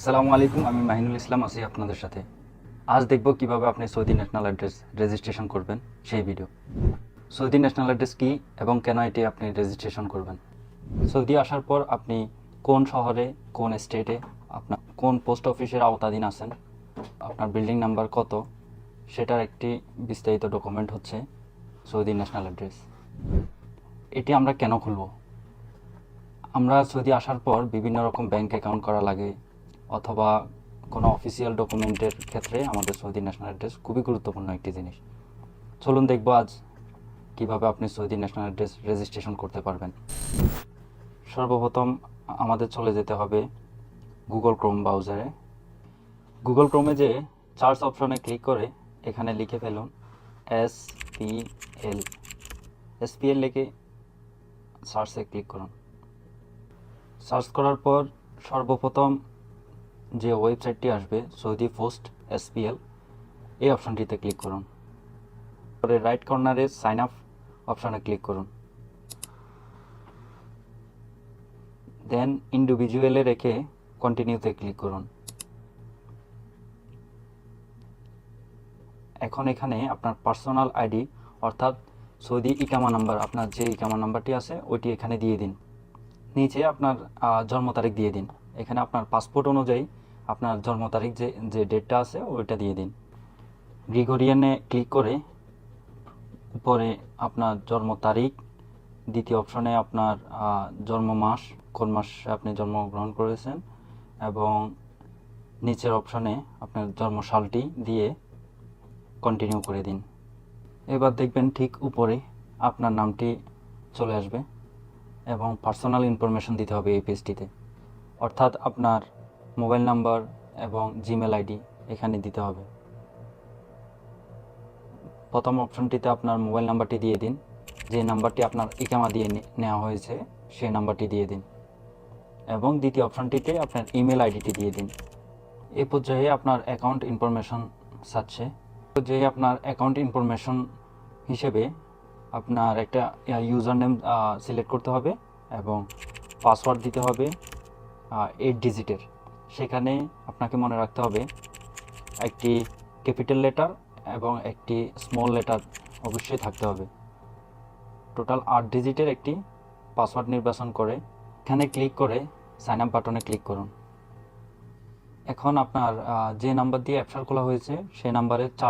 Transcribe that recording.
আসসালামু আলাইকুম, আমি মাহিনুল ইসলাম, আছি আপনাদের সাথে। আজ দেখব কীভাবে আপনি সৌদি ন্যাশনাল অ্যাড্রেস রেজিস্ট্রেশন করবেন সেই ভিডিও সৌদি ন্যাশনাল অ্যাড্রেস কী এবং কেন এটি আপনি রেজিস্ট্রেশন করবেন? সৌদি আসার পর আপনি কোন শহরে, কোন স্টেটে, আপনার কোন পোস্ট অফিসের আওতাধীন আছেন, আপনার বিল্ডিং নাম্বার কত, সেটার একটি বিস্তারিত ডকুমেন্ট হচ্ছে সৌদি ন্যাশনাল অ্যাড্রেস। এটি আমরা কেন খুলব? আমরা সৌদি আসার পর বিভিন্ন রকম ব্যাংক অ্যাকাউন্ট করা লাগে অথবা কোনো অফিসিয়াল ডকুমেন্টের ক্ষেত্রে আমাদের সৌদি ন্যাশনাল অ্যাড্রেস খুবই গুরুত্বপূর্ণ একটি জিনিস। চলুন দেখব আজ কীভাবে আপনি সৌদি ন্যাশনাল অ্যাড্রেস রেজিস্ট্রেশন করতে পারবেন। সর্বপ্রথম আমাদের চলে যেতে হবে গুগল ক্রোম ব্রাউজারে গুগল ক্রোমে যে সার্চ অপশনে ক্লিক করে এখানে লিখে ফেলুন S P L S P L লিখে সার্চে ক্লিক করুন। সার্চ করার পর সর্বপ্রথম যে ওয়েবসাইটটি আসবে, সৌদি পোস্ট এসপিএল, এই অপশনটিতে ক্লিক করুন। পরে রাইট কর্নারে সাইন আপ অপশানে ক্লিক করুন। দেন ইন্ডিভিজুয়ালে রেখে কন্টিনিউতে ক্লিক করুন। এখন এখানে আপনার পার্সোনাল আইডি, অর্থাৎ সৌদি ইকামা নাম্বার, আপনার যে ইকামা নাম্বারটি আছে, ওইটি এখানে দিয়ে দিন। নিচে আপনার জন্ম তারিখ দিয়ে দিন। এখানে আপনার পাসপোর্ট অনুযায়ী আপনার জন্ম তারিখ যে যে ডেটটা আছে, ওইটা দিয়ে দিন। গ্রিগোরিয়ানে ক্লিক করে উপরে আপনার জন্ম তারিখ, দ্বিতীয় অপশনে আপনার জন্ম মাস, কোন মাসে আপনি জন্মগ্রহণ করেছেন, এবং নিচের অপশনে আপনার জন্ম সালটি দিয়ে কন্টিনিউ করে দিন। এবার দেখবেন ঠিক উপরে আপনার নামটি চলে আসবে, এবং পার্সোনাল ইনফরমেশন দিতে হবে এই পেজটিতে অর্থাৎ আপনার মোবাইল নাম্বার এবং জিমেল আইডি এখানে দিতে হবে। প্রথম অপশনটিতে আপনার মোবাইল নাম্বারটি দিয়ে দিন। যে নাম্বারটি আপনার ইকামা দিয়ে নেওয়া হয়েছে সেই নাম্বারটি দিয়ে দিন। এবং দ্বিতীয় অপশনটিতে আপনার ইমেল আইডিটি দিয়ে দিন। এই পর্যায়ে আপনার অ্যাকাউন্ট ইনফরমেশন চাচ্ছে পর্যায়ে আপনার অ্যাকাউন্ট ইনফরমেশন হিসেবে আপনার একটা ইউজার নেম সিলেক্ট করতে হবে এবং পাসওয়ার্ড দিতে হবে। এইট ডিজিটের সেখানে আপনাকে মনে রাখতে হবে, একটি ক্যাপিটাল লেটার এবং একটি স্মল লেটার অবশ্যই থাকতে হবে। টোটাল আট ডিজিটের একটি পাসওয়ার্ড নির্বাচন করে, এখানে ক্লিক করে সাইন আপ বাটনে ক্লিক করুন। এখন আপনার যে নাম্বার দিয়ে অ্যাপসার খোলা হয়েছে, সেই নাম্বারে চার